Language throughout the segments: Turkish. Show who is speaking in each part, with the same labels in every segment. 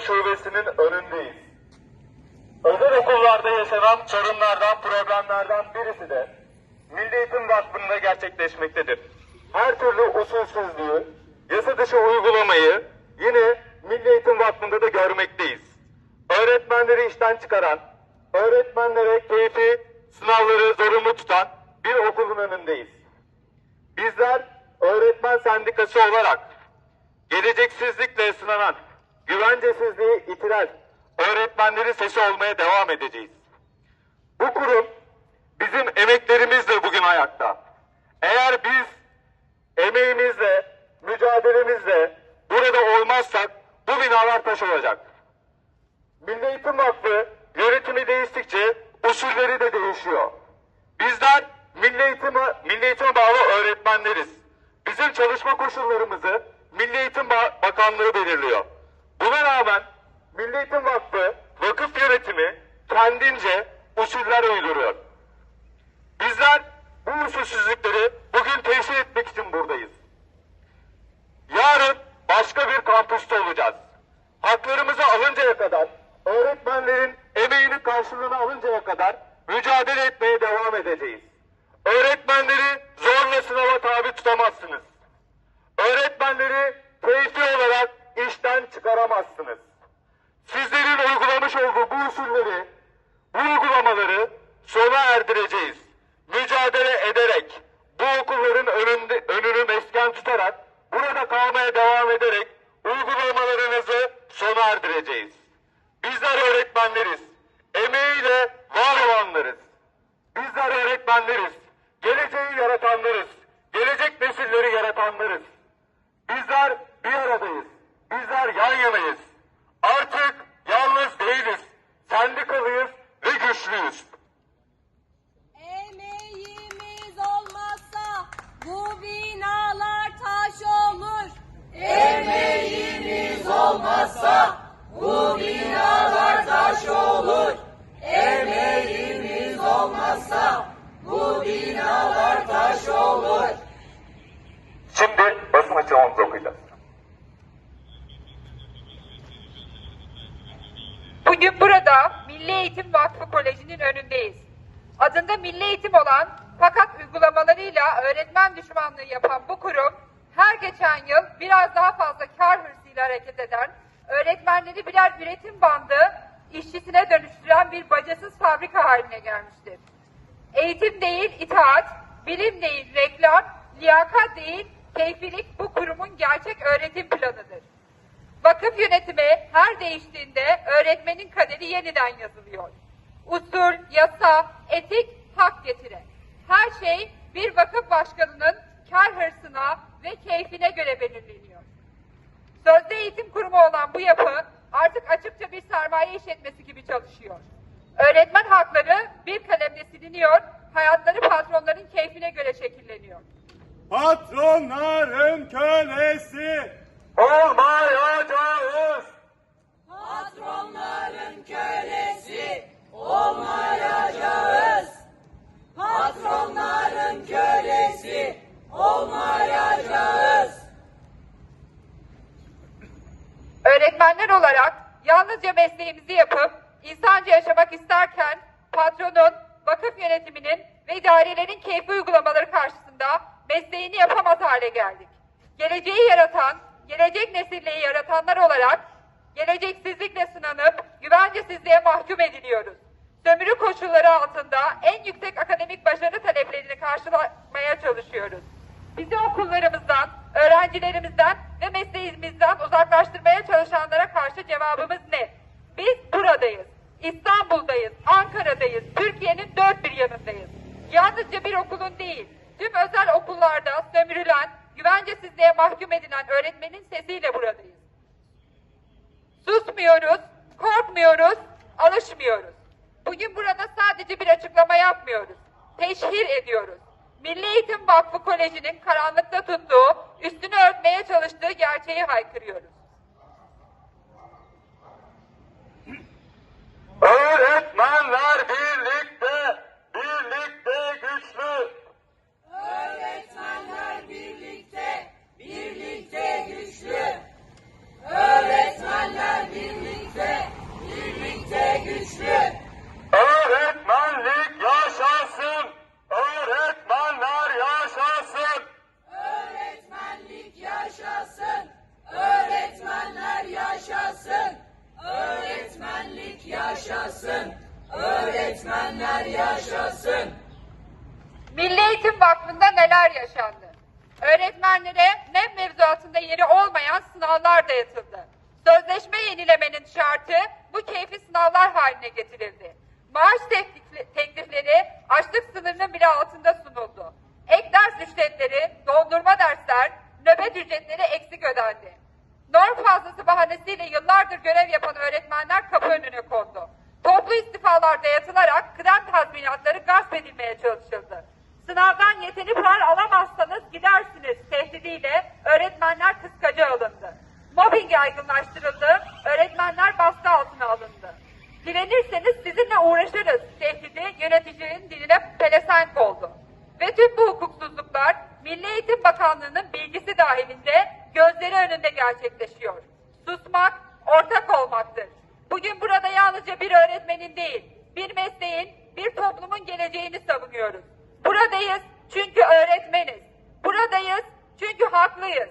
Speaker 1: Edirne Şubesi'nin önündeyiz. Özel okullarda yaşanan sorunlardan, problemlerden birisi de Milli Eğitim Vakfı'nda gerçekleşmektedir. Her türlü usulsüzlüğü, yasa dışı uygulamayı yine Milli Eğitim Vakfı'nda da görmekteyiz. Öğretmenleri işten çıkaran, öğretmenlere keyfi sınavları zorunlu tutan bir okulun önündeyiz. Bizler öğretmen sendikası olarak geleceksizlikle sınanan, güvencesizliği itiren öğretmenlerin sesi olmaya devam edeceğiz. Bu kurum bizim emeklerimizle bugün ayakta. Eğer biz emeğimizle, mücadelemizle burada olmazsak bu binalar taş olacak. Milli Eğitim Vakfı yönetimi değiştikçe usulleri de değişiyor. Bizler Milli Eğitime, Milli Eğitime bağlı öğretmenleriz. Bizim çalışma koşullarımızı Milli Eğitim Ba- Bakanlığı belirliyor. Buna rağmen Milli Eğitim Vakfı vakıf yönetimi kendince usuller uyduruyor. Bizler bu usulsüzlükleri bugün teşhir etmek için buradayız. Yarın başka bir kampüste olacağız. Haklarımızı alıncaya kadar, öğretmenlerin emeğinin karşılığını alıncaya kadar mücadele etmeye devam edeceğiz. Öğretmenleri zorla sınava tabi tutamazsınız. Öğretmenleri keyfi olarak işten çıkaramazsınız. Sizlerin uygulamış olduğu bu usulleri, bu uygulamaları sona erdireceğiz. Mücadele ederek, bu okulların önünde, önünü mesken tutarak, burada kalmaya devam ederek uygulamalarınızı sona erdireceğiz. Bizler öğretmenleriz. Emeğiyle var olanlarız. Bizler öğretmenleriz. Geleceği yaratanlarız. Gelecek nesilleri yaratanlarız. Bizler bir aradayız. Bizler yan yanayız. Artık yalnız değiliz. Sendikalıyız ve güçlüyüz.
Speaker 2: Emeğimiz olmazsa bu binalar taş olur. Emeğimiz olmazsa bu binalar taş olur. Emeğimiz olmazsa bu binalar taş olur.
Speaker 1: Şimdi basın açıklamamızı okuyacağız.
Speaker 3: Bugün burada Milli Eğitim Vakfı Koleji'nin önündeyiz. Adında milli eğitim olan fakat uygulamalarıyla öğretmen düşmanlığı yapan bu kurum her geçen yıl biraz daha fazla kar hırsıyla hareket eden, öğretmenleri birer üretim bandı işçisine dönüştüren bir bacasız fabrika haline gelmiştir. Eğitim değil itaat, bilim değil reklam, liyakat değil keyfilik bu kurumun gerçek öğretim planıdır. Vakıf yönetimi her değiştiğinde öğretmenin kaderi yeniden yazılıyor. Usul, yasa, etik, hak getire. Her şey bir vakıf başkanının kar hırsına ve keyfine göre belirleniyor. Sözde eğitim kurumu olan bu yapı artık açıkça bir sermaye işletmesi gibi çalışıyor. Öğretmen hakları bir kalemle siliniyor, hayatları patronların keyfine göre şekilleniyor.
Speaker 4: Patronların kölesi.
Speaker 1: Olmayacağız.
Speaker 2: Patronların kölesi olmayacağız. Patronların kölesi olmayacağız.
Speaker 3: Öğretmenler olarak yalnızca mesleğimizi yapıp insanca yaşamak isterken patronun, vakıf yönetiminin ve idarelerin keyfi uygulamaları karşısında mesleğini yapamaz hale geldik. Geleceği yaratan, gelecek nesilleri yaratanlar olarak geleceksizlikle sınanıp güvencesizliğe mahkum ediliyoruz. Sömürü koşulları altında en yüksek akademik başarı taleplerini karşılamaya çalışıyoruz. Bizi okullarımızdan, öğrencilerimizden ve mesleğimizden uzaklaştırmaya çalışanlara karşı cevabımız ne? Biz buradayız. İstanbul'dayız, Ankara'dayız, Türkiye'nin dört bir yanındayız. Yalnızca bir okulun değil, tüm özel okullarda sömürülen, güvencesizliğe mahkum edilen öğretmenin sesiyle buradayız. Susmuyoruz, korkmuyoruz, alışmıyoruz. Bugün burada sadece bir açıklama yapmıyoruz. Teşhir ediyoruz. Milli Eğitim Vakfı Koleji'nin karanlıkta tuttuğu, üstünü örtmeye çalıştığı gerçeği haykırıyoruz.
Speaker 1: Öğretmenler
Speaker 2: yaşasın. Öğretmenler yaşasın.
Speaker 3: Milli Eğitim Vakfı'nda neler yaşandı? Öğretmenlere NEM mevzuatında yeri olmayan sınavlar dayatıldı. Sözleşme yenilemenin şartı bu keyfi sınavlar haline getirildi. Maaş teklifleri açlık sınırının bile altında sunuldu. Ek ders ücretleri, dondurma dersler, nöbet ücretleri eksik ödendi. Norm fazlası bahanesiyle yıllardır görev yapan öğretmenler kapı önüne kondu. Toplu istifalar dayatılarak kıdem tazminatları gasp edilmeye çalışıldı. Sınavdan yeteri puan alamazsanız gidersiniz tehdidiyle öğretmenler kıskaca alındı. Mobbing yaygınlaştırıldı, öğretmenler baskı altına alındı. Direnirseniz sizinle uğraşırız tehdidi yöneticinin diline pelesenk oldu. Ve tüm bu hukuksuzluklar Milli Eğitim Bakanlığı'nın bilgisi dahilinde gözleri önünde gerçekleşiyor. Susmak ortak olmaktır. Bugün burada yalnızca bir öğretmenin değil, bir mesleğin, bir toplumun geleceğini savunuyoruz. Buradayız çünkü öğretmeniz. Buradayız çünkü haklıyız.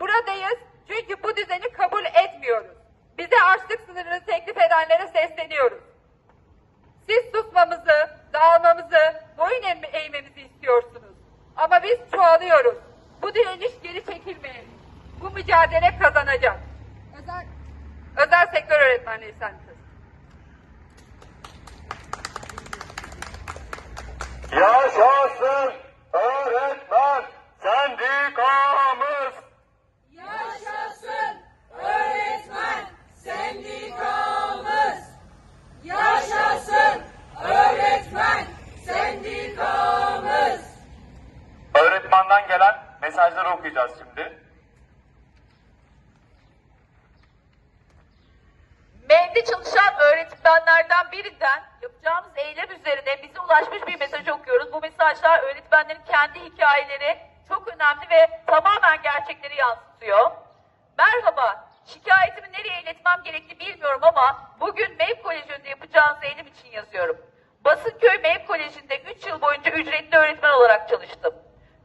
Speaker 3: Buradayız çünkü bu düzeni kabul etmiyoruz. Bize açlık sınırını teklif edenlere sesleniyoruz. Siz susmamızı, dağılmamızı, boyun eğme- eğmemizi istiyorsunuz. Ama biz çoğalıyoruz. Bu direniş geri çekilmeyecek. Bu mücadele kazanacak. Özel, sektör öğretmenliği sendikası.
Speaker 1: Yaşasın öğretmen sendikamız.
Speaker 2: Yaşasın öğretmen sendikamız. Yaşasın öğretmen sendikamız.
Speaker 1: Öğretmenden gelen mesajları okuyacağız şimdi.
Speaker 5: MEV'de çalışan öğretmenlerden birinden yapacağımız eylem üzerine bize ulaşmış bir mesaj okuyoruz. Bu mesajlar öğretmenlerin kendi hikayeleri çok önemli ve tamamen gerçekleri yansıtıyor. Merhaba, şikayetimi nereye iletmem gerekli bilmiyorum ama bugün MEV Koleji'nde yapacağınız eylem için yazıyorum. Basınköy MEV Koleji'nde 3 yıl boyunca ücretli öğretmen olarak çalıştım.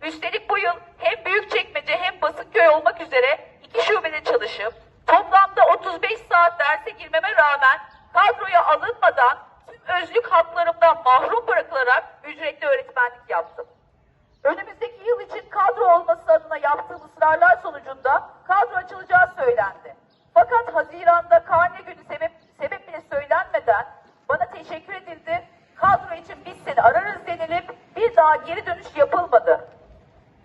Speaker 5: Üstelik bu yıl hem Büyükçekmece hem Basınköy olmak üzere iki şubede çalışıp toplamda 35 saat derse girmeme rağmen kadroya alınmadan tüm özlük haklarımdan mahrum bırakılarak ücretli öğretmenlik yaptım. Önümüzdeki yıl için kadro olması adına yaptığım ısrarlar sonucunda kadro açılacağı söylendi. Fakat Haziran'da karne günü sebep, sebep bile söylenmeden bana teşekkür edildi. Kadro için biz seni ararız denilip bir daha geri dönüş yapılmadı.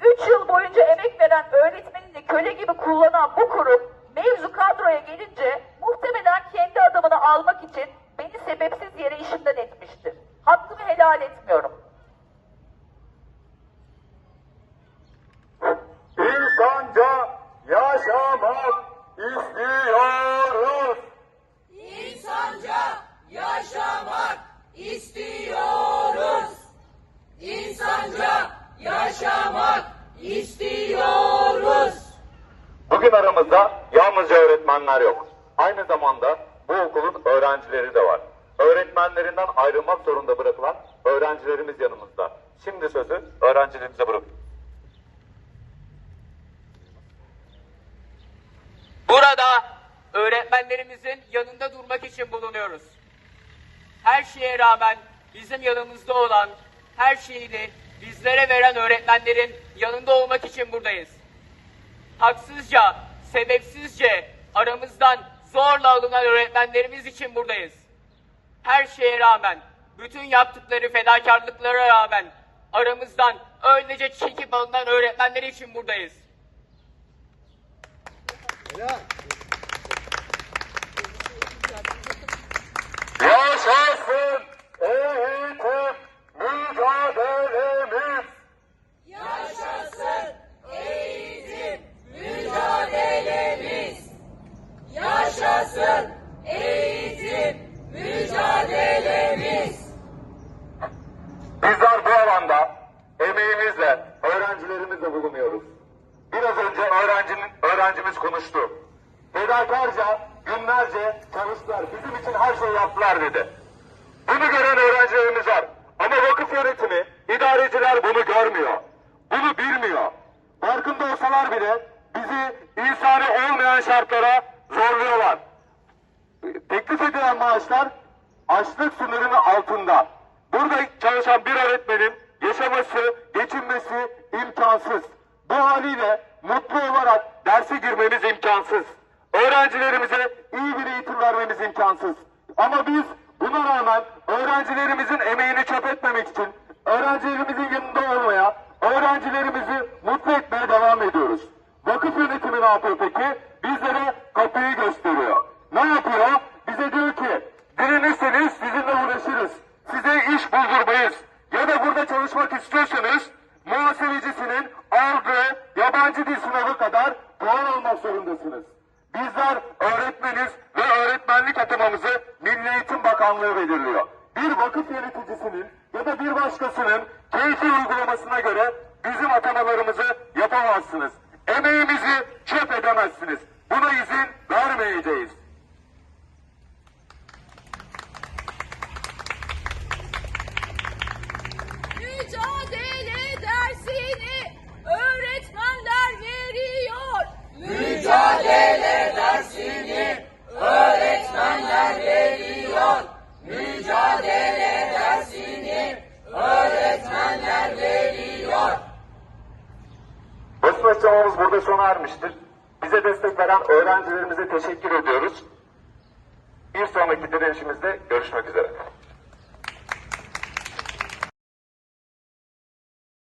Speaker 5: Üç yıl boyunca emek veren öğretmenini köle gibi kullanan bu kurum mevzu kadroya gelince muhtemelen kendi adamını almak için beni sebepsiz yere işimden etmiştir. Hakkımı helal etmiyorum.
Speaker 1: İnsanca yaşamak istiyoruz. Öğretmenler yok. Aynı zamanda bu okulun öğrencileri de var. Öğretmenlerinden ayrılmak zorunda bırakılan öğrencilerimiz yanımızda. Şimdi sözü öğrencilerimize bırakıyorum.
Speaker 6: Burada öğretmenlerimizin yanında durmak için bulunuyoruz. Her şeye rağmen bizim yanımızda olan, her şeyini bizlere veren öğretmenlerin yanında olmak için buradayız. Haksızca, sebepsizce aramızdan zorla alınan öğretmenlerimiz için buradayız. Her şeye rağmen, bütün yaptıkları fedakarlıklara rağmen aramızdan öylece çekip alınan öğretmenler için buradayız.
Speaker 1: Yaşasın eğitim mücadelemiz.
Speaker 2: Yaşasın eğitim mücadelemiz. Yaşasın eğitim mücadelemiz.
Speaker 1: Bizler bu alanda emeğimizle, öğrencilerimizle bulunuyoruz. Biraz önce öğrencinin, öğrencimiz konuştu. Fedakarca, günlerce çalıştılar. Bizim için her yaptılar dedi. Bunu gören öğrencilerimiz var. Ama vakıf yönetimi, idareciler bunu görmüyor. Bunu bilmiyor. Farkında olsalar bile bizi insani olmayan şartlara zorluyorlar. Teklif edilen maaşlar açlık sınırının altında. Burada çalışan bir öğretmenin yaşaması, geçinmesi imkansız. Bu haliyle mutlu olarak derse girmemiz imkansız. Öğrencilerimize iyi bir eğitim vermemiz imkansız. Ama biz buna rağmen öğrencilerimizin emeğini çöp etmemek için öğrencilerimizin yanında olmaya, öğrencilerimizi mutlu etmeye devam ediyoruz. Vakıf yönetimi ne yapıyor peki? Bizlere kapıyı gösteriyor. Ne yapıyor? Bize diyor ki direnirseniz sizinle uğraşırız. Size iş buldurmayız. Ya da burada çalışmak istiyorsanız muhasebecisinin aldığı yabancı dil sınavı kadar puan almak zorundasınız. Bizler öğretmeniz ve öğretmenlik atamamızı Milli Eğitim Bakanlığı belirliyor. Bir vakıf yöneticisinin ya da bir başkasının keyfi uygulamasına göre bizim atamalarımızı yapamazsınız. Emeğimizi çöp edemezsiniz. Buna izin vermeyeceğiz.
Speaker 2: Mücadele dersini öğretmenler veriyor.
Speaker 7: Mücadele dersini öğretmenler
Speaker 1: burada sona ermiştir. Bize destek veren öğrencilerimize teşekkür ediyoruz. Bir sonraki direnişimizde görüşmek üzere.